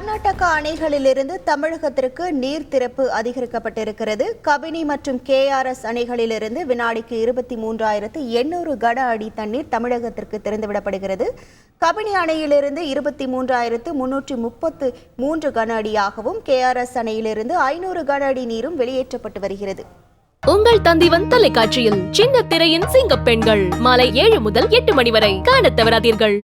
கர்நாடக அணைகளிலிருந்து தமிழகத்திற்கு நீர் திறப்பு அதிகரிக்கப்பட்டிருக்கிறது. கபினி மற்றும் கேஆர்எஸ் அணைகளிலிருந்து வினாடிக்கு இருபத்தி மூன்றாயிரத்து எண்ணூறு கன அடி தண்ணீர் தமிழகத்திற்கு திறந்துவிடப்படுகிறது. கபினி அணையிலிருந்து இருபத்தி மூன்றாயிரத்து முன்னூற்றி முப்பத்து மூன்று கன அடியாகவும் கேஆர்எஸ் அணையிலிருந்து ஐநூறு கன அடி நீரும் வெளியேற்றப்பட்டு வருகிறது. உங்கள் தந்திவன் தொலைக்காட்சியில் சின்ன திரையின் சிங்க பெண்கள் மாலை ஏழு முதல் எட்டு மணி வரை காண தவறாதீர்கள்.